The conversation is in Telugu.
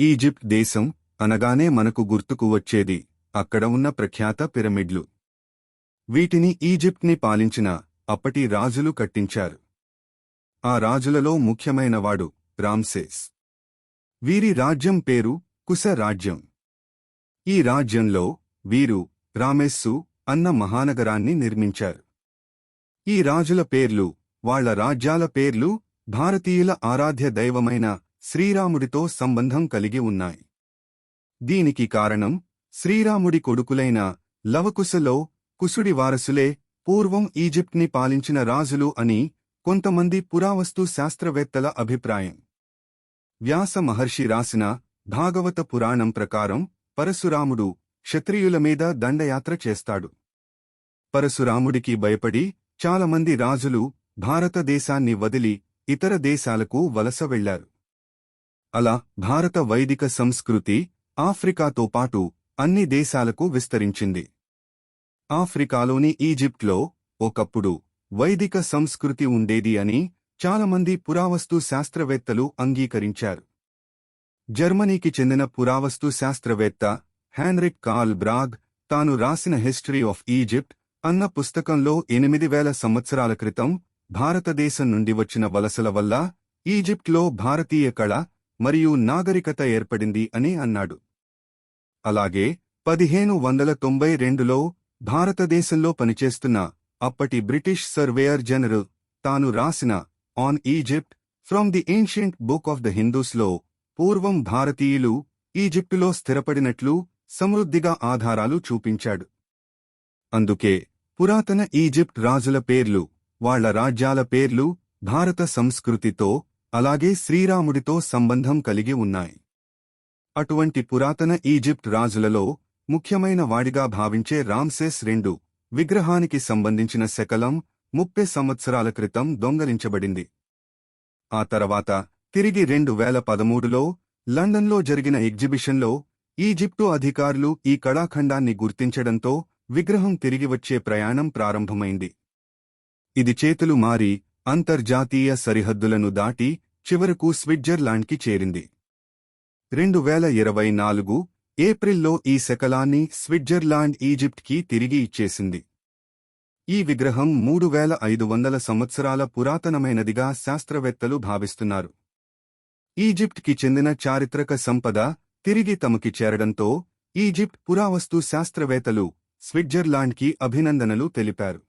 ఈజిప్ట్ దేశం అనగానే మనకు గుర్తుకు వచ్చేది. అక్కడ ఉన్న ప్రఖ్యాత పిరమిడ్లు. వీటిని ఈజిప్ట్ని పాలించిన అప్పటి రాజులు కట్టించారు. ఆ రాజులలో ముఖ్యమైనవాడు రామ్సేస్. వీరి రాజ్యం పేరు కుశ రాజ్యం. ఈ రాజ్యంలో వీరు రామేస్సు అన్న మహానగరాన్ని నిర్మించారు. ఈ రాజుల పేర్లు వాళ్ళ రాజ్యాల పేర్లు భారతీయుల ఆరాధ్య దైవమైన శ్రీరాముడితో సంబంధం కలిగి ఉన్నాయి. దీనికి కారణం శ్రీరాముడి కొడుకులైన లవకుశలో కుసుడి వారసులే పూర్వం ఈజిప్ట్ని పాలించిన రాజులు అని కొంతమంది పురావస్తు శాస్త్రవేత్తల అభిప్రాయం. వ్యాస మహర్షి రాసిన భాగవత పురాణం ప్రకారం పరశురాముడు క్షత్రియుల మీద దండయాత్ర చేస్తాడు. పరశురాముడికి భయపడి చాలామంది రాజులు భారతదేశాన్ని వదిలి ఇతర దేశాలకు వలస వెళ్ళారు. అలా భారత వైదిక సంస్కృతి ఆఫ్రికాతో పాటు అన్ని దేశాలకు విస్తరించింది. ఆఫ్రికాలోని ఈజిప్ట్లో ఒకప్పుడు వైదిక సంస్కృతి ఉండేది అని చాలామంది పురావస్తు శాస్త్రవేత్తలు అంగీకరించారు. జర్మనీకి చెందిన పురావస్తు శాస్త్రవేత్త హ్యాన్రిక్ కార్ల్ బ్రాగ్ తాను రాసిన హిస్టరీ ఆఫ్ ఈజిప్ట్ అన్న పుస్తకంలో ఎనిమిది వేల సంవత్సరాల క్రితం భారతదేశం నుండి వచ్చిన వలసల వల్ల ఈజిప్ట్లో భారతీయ కళ మరియు నాగరికత ఏర్పడింది అని అన్నాడు. అలాగే పదిహేను వందల తొంభై రెండులో భారతదేశంలో పనిచేస్తున్న అప్పటి బ్రిటిష్ సర్వేయర్ జనరల్ తాను రాసిన on Egypt from the ancient book of the హిందూస్లో పూర్వం భారతీయులు ఈజిప్టులో స్థిరపడినట్లు సమృద్ధిగా ఆధారాలు చూపించాడు. అందుకే పురాతన ఈజిప్ట్ రాజుల పేర్లు వాళ్ళ రాజ్యాల పేర్లు భారత సంస్కృతితో అలాగే శ్రీరాముడితో సంబంధం కలిగి ఉన్నాయి. అటువంటి పురాతన ఈజిప్ట్ రాజులలో ముఖ్యమైన వాడిగా భావించే రామ్సెస్ రెండు విగ్రహానికి సంబంధించిన శకలం ముప్పై సంవత్సరాల క్రితం దొంగలించబడింది. ఆ తర్వాత తిరిగి రెండు వేల పదమూడులో లండన్లో జరిగిన ఎగ్జిబిషన్లో ఈజిప్టు అధికారులు ఈ కళాఖండాన్ని గుర్తించడంతో విగ్రహం తిరిగి వచ్చే ప్రయాణం ప్రారంభమైంది. ఇది చేతులు మారి అంతర్జాతీయ సరిహద్దులను దాటి చివరకు స్విట్జర్లాండ్కి చేరింది. రెండు వేల ఇరవై నాలుగు ఏప్రిల్లో ఈ శకలాన్ని స్విట్జర్లాండ్ ఈజిప్ట్కి తిరిగి ఇచ్చేసింది. ఈ విగ్రహం మూడు వేల ఐదు వందల సంవత్సరాల పురాతనమైనదిగా శాస్త్రవేత్తలు భావిస్తున్నారు. ఈజిప్ట్కి చెందిన చారిత్రక సంపద తిరిగి తమకి చేరడంతో ఈజిప్ట్ పురావస్తు శాస్త్రవేత్తలు స్విట్జర్లాండ్కి అభినందనలు తెలిపారు.